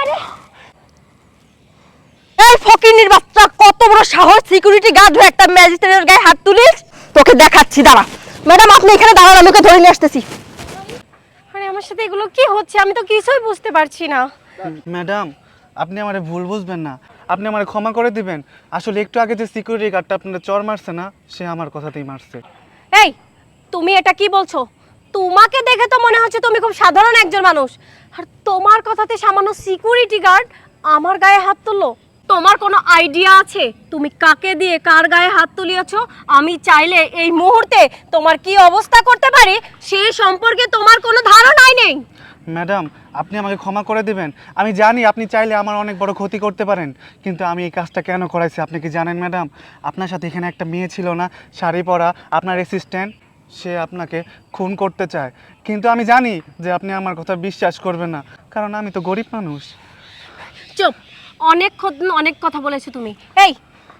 আরে এই ফকিনির বাচ্চা কত বড় সাহস সিকিউরিটি গার্ড হয়ে একটা ম্যাজিস্ট্রেটের গায়ে হাত তুলিস? তোকে দেখাচ্ছি দাঁড়া। ম্যাডাম আপনি এখানে দাঁড়ান আমি ওকে ধরে নিয়ে আসতেছি। আরে আমার সাথে এগুলো কি হচ্ছে? আমি তো কিছুই বুঝতে পারছি না। ম্যাডাম আপনি আমারে ভুল বুঝবেন না। আপনি আমারে ক্ষমা করে দিবেন। আসলে একটু আগে যে সিকিউরিটি গার্ডটা আপনার চর মারছে না সে আমার কথাতেই মারছে। এই তুমি এটা কি বলছো? তোমাকে দেখে তো মনে হচ্ছে তুমি খুব সাধারণ একজন মানুষ। আর তোমার কথাতে সামান্য সিকিউরিটি গার্ড আমার গায়ে হাত তুললো। তোমার কোনো আইডিয়া আছে? তুমি কাকে দিয়ে কার গায়ে হাত তুলিয়েছ? আমি চাইলে এই মুহূর্তে তোমার কি অবস্থা করতে পারি? সেই সম্পর্কে তোমার কোনো ধারণাই নেই। ম্যাডাম, আপনি আমাকে ক্ষমা করে দিবেন। আমি জানি আপনি চাইলে আমার অনেক বড় ক্ষতি করতে পারেন, কিন্তু আমি এই কাজটা কেন করাইছি আপনি কি জানেন, ম্যাডাম? আপনার সাথে এখানে একটা মেয়ে ছিল না, শাড়ি পরা, আপনার অ্যাসিস্ট্যান্ট সে আপনাকে খুন করতে চায়। কিন্তু আমি জানি যে আপনি আমার কথা বিশ্বাস করবেন না, কারণ আমি তো গরিব মানুষ। চুপ! অনেক অনেক কথা বলেছ তুমি। এই,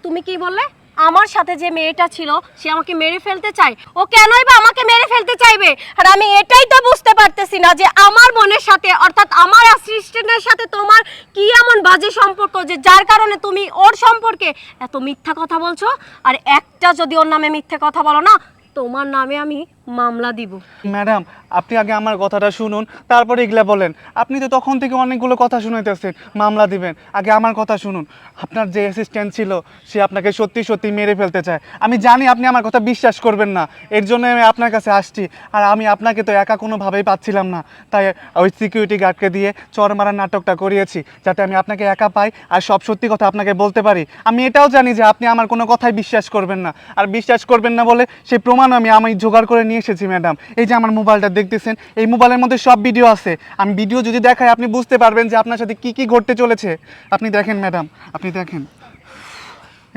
তুমি কি বললে? আমার সাথে যে মেয়েটা ছিল, সে আমাকে মেরে ফেলতে চায়। ও কেনই বা আমাকে মেরে ফেলতে চাইবে? আর আমি এটাই তো বুঝতে পারতেছি না যে আমার বোনের সাথে, অর্থাৎ আমার অ্যাসিস্ট্যান্টের সাথে তোমার কি এমন বাজে সম্পর্ক যে যার কারণে তুমি ওর সম্পর্কে এত মিথ্যা কথা বলছো? আর একটা যদি ওর নামে মিথ্যা কথা বলো না তোমার নামে আমি মামলা দিব। ম্যাডাম, আপনি আগে আমার কথাটা শুনুন, তারপরে এগুলা বলেন। আপনি তো তখন থেকে অনেকগুলো কথা শুনাইতেছেন, মামলা দিবেন। আগে আমার কথা শুনুন। আপনার যে অ্যাসিস্ট্যান্ট ছিল, সে আপনাকে সত্যি সত্যি মেরে ফেলতে চায়। আমি জানি আপনি আমার কথা বিশ্বাস করবেন না। এর জন্য আমি আপনার কাছে আসছি। আর আমি আপনাকে তো একা কোনোভাবেই পাচ্ছিলাম না। তাই ওই সিকিউরিটি গার্ডকে দিয়ে চর মারার নাটকটা করিয়েছি, যাতে আমি আপনাকে একা পাই আর সব সত্যি কথা আপনাকে বলতে পারি। আমি এটাও জানি যে আপনি আমার কোনো কথাই বিশ্বাস করবেন না। আর বিশ্বাস করবেন না বলে সেই প্রমাণ আমি আমি জোগাড় করে নিয়ে এসেছি ম্যাডাম এই যে আমার মোবাইলটা দেখতেছেন, এই মোবাইলের মধ্যে সব ভিডিও আছে। আমি ভিডিও যদি দেখাই, আপনি বুঝতে পারবেন যে আপনার সাথে কি কি ঘটতে চলেছে। আপনি দেখেন ম্যাডাম আপনি দেখেন।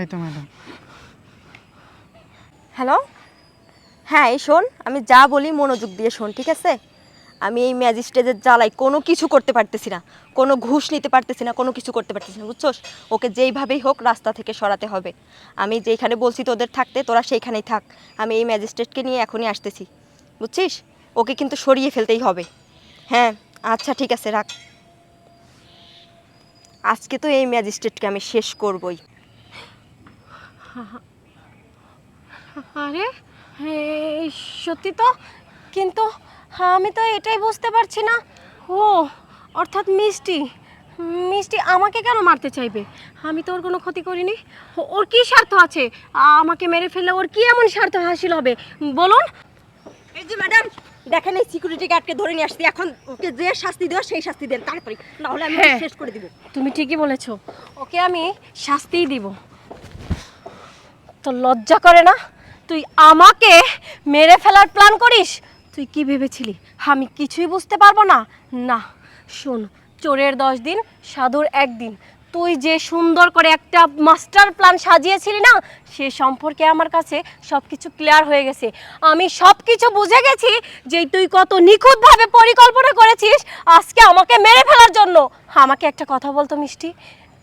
এই তো ম্যাডাম হ্যালো হ্যাঁ এই শোন, আমি যা বলি মনোযোগ দিয়ে শোন, ঠিক আছে? আমি এই ম্যাজিস্ট্রেটের জ্বালাই কোনো কিছু করতে পারতেছি না। কোনো ঘুষ নিতে পারতেছি না, কোনো কিছু করতে পারতেছি না, বুঝছোস? ওকে যেইভাবেই হোক রাস্তা থেকে সরাতে হবে। আমি যেইখানে বলছি তোদের থাকতে, তোরা সেইখানেই থাক। আমি এই ম্যাজিস্ট্রেটকে নিয়ে এখনই আসতেছি। বুঝছিস? ওকে কিন্তু সরিয়ে ফেলতেই হবে। হ্যাঁ আচ্ছা ঠিক আছে, রাখ। আজকে তো এই ম্যাজিস্ট্রেটকে আমি শেষ করবই। আরে সত্যি তো? কিন্তু আমি তো এটাই বুঝতে পারছি না। ও অর্থাৎ মিষ্টি। মিষ্টি আমাকে কেন মারতে চাইবে? আমি তো ওর কোনো ক্ষতি করিনি। ওর কি স্বার্থ আছে? আমাকে মেরে ফেললে ওর কি এমন স্বার্থ হাসিল হবে? বলুন। এই যে ম্যাডাম দেখেন এই সিকিউরিটি গার্ডকে ধরে নিয়ে আসছি। এখন ওকে যে শাস্তি দেওয়া সেই শাস্তি দেন। তাড়াতাড়ি না হলে আমি হ্যাঁ। শেষ করে দিব। তুমি ঠিকই বলেছ। ওকে আমি শাস্তিই দিব। তো লজ্জা করে না? তুই আমাকে মেরে ফেলার প্ল্যান করিস? তুই কি ভেবেছিলি? আমি কিছুই বুঝতে পারব না। না, শোন, চোরের দশ দিন, সাধুর একদিন। তুই যে সুন্দর করে একটা মাস্টার প্ল্যান সাজিয়েছিলি না, সে সম্পর্কে আমার কাছে সব কিছু ক্লিয়ার হয়ে গেছে। আমি সব কিছু বুঝে গেছি যে তুই কত নিখুঁতভাবে পরিকল্পনা করেছিস আজকে আমাকে মেরে ফেলার জন্য। আমাকে একটা কথা বলতো মিষ্টি,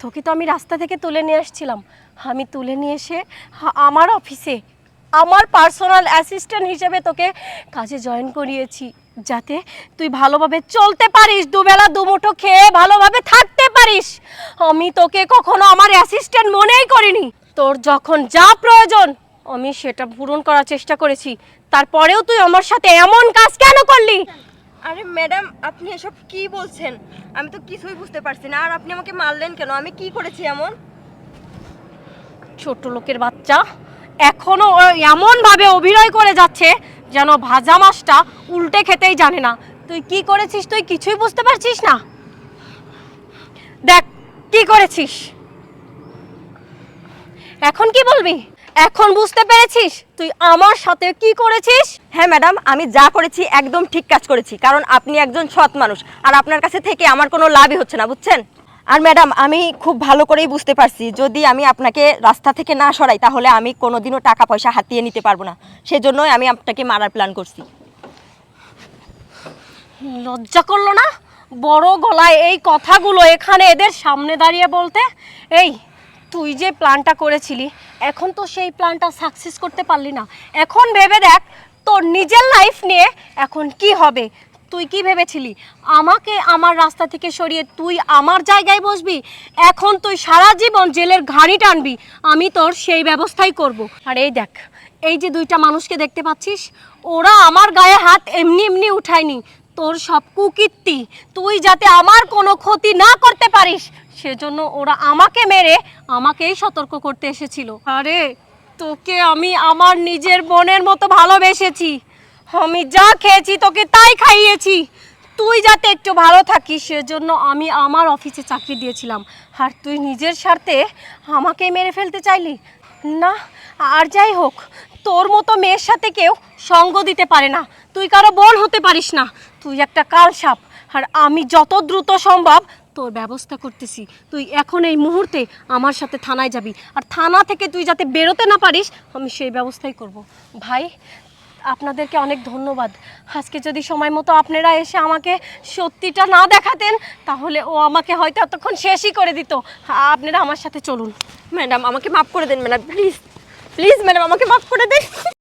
তোকে তো আমি রাস্তা থেকে তুলে নিয়ে আসছিলাম। আমি তুলে নিয়ে এসে আমার অফিসে আমার পার্সোনাল অ্যাসিস্ট্যান্ট হিসেবে তোকে কাজে জয়েন করিয়েছি যাতে তুই ভালোভাবে চলতে পারিস দুবেলা দুমুঠো খেয়ে ভালোভাবে থাকতে পারিস। আমি তোকে কখনো আমার অ্যাসিস্ট্যান্ট মনেই করিনি। তোর যখন যা প্রয়োজন আমি সেটা পূরণ করার চেষ্টা করেছি। তারপরেও তুই আমার সাথে এমন কাজ কেন করলি? আরে ম্যাডাম আপনি এসব কি বলছেন? আমি তো কিছুই বুঝতে পারছি না। আর আপনি আমাকে মারলেন কেন? আমি কি করেছি এমন? ছোট লোকের বাচ্চা এখনও, ও, এমনভাবে অভিনয় করে যাচ্ছে যেন ভাজা মাছটা উল্টে খেতেই জানে না। তুই কি করেছিস? তুই কিছুই বুঝতে পারছিস না। দেখ, কি করেছিস? এখন কি বলবি? এখন বুঝতে পেরেছিস? তুই আমার সাথে কি করেছিস? হ্যাঁ ম্যাডাম, আমি যা করেছি একদম ঠিক কাজ করেছি, কারণ আপনি একজন সৎ মানুষ, আর আপনার কাছে থেকে আমার কোনো লাভই হচ্ছে না, বুঝছেন? আর ম্যাডাম, আমি খুব ভালো করেই বুঝতে পারছি। যদি আমি আপনাকে রাস্তা থেকে না সরাই, তাহলে আমি কোনোদিনও টাকা পয়সা হাতিয়ে নিতে পারব না। সেজন্যই আমি আপনাকে মারার প্ল্যান করছি। লজ্জা করল না? বড় গলায় এই কথাগুলো এখানে এদের সামনে দাঁড়িয়ে বলতে? এই, তুই যে প্ল্যানটা করেছিলি, এখন তো সেই প্ল্যানটা সাকসেস করতে পারলি না। এখন ভেবে দেখ, তোর নিজের লাইফ নিয়ে এখন কি হবে? তুই কি ভেবেছিলি? আমাকে আমার রাস্তা থেকে সরিয়ে তুই আমার জায়গায় বসবি? এখন তুই সারা জীবন জেলের ঘাড়ি টানবি। আমি তোর সেই ব্যবস্থাই করব। আর এই দেখ, এই যে দুইটা মানুষকে দেখতে পাচ্ছিস, ওরা আমার গায়ে হাত এমনি এমনি উঠায়নি। তোর সব কুকীর্তি, তুই যাতে আমার কোনো ক্ষতি না করতে পারিস, সেজন্য ওরা আমাকে মেরে আমাকেই সতর্ক করতে এসেছিল। আরে, তোকে আমি আমার নিজের বোনের মতো ভালোবেসেছি। আমি যা খেয়েছি তোকে তাই খাইয়েছি। তুই যাতে একটু ভালো থাকিস, সেজন্য আমি আমার অফিসে চাকরি দিয়েছিলাম। আর তুই নিজের স্বার্থে আমাকে মেরে ফেলতে চাইলি? না, আর যাই হোক, তোর মতো মেয়ের সাথে কেউ সঙ্গ দিতে পারে না। তুই কারও বোন হতে পারিস না। তুই একটা কাল সাপ। আর আমি যত দ্রুত সম্ভব তোর ব্যবস্থা করতেছি। তুই এখন এই মুহূর্তে আমার সাথে থানায় যাবি। আর থানা থেকে তুই যাতে বেরোতে না পারিস, আমি সেই ব্যবস্থাই করব। ভাই আপনাদেরকে অনেক ধন্যবাদ। আজকে যদি সময় মতো আপনারা এসে আমাকে সত্যিটা না দেখাতেন, তাহলে ও আমাকে হয়তো এতক্ষণ শেষই করে দিত। আপনারা আমার সাথে চলুন। ম্যাডাম, আমাকে মাফ করে দেন, ম্যাডাম, প্লিজ প্লিজ, ম্যাডাম, আমাকে মাফ করে দেন।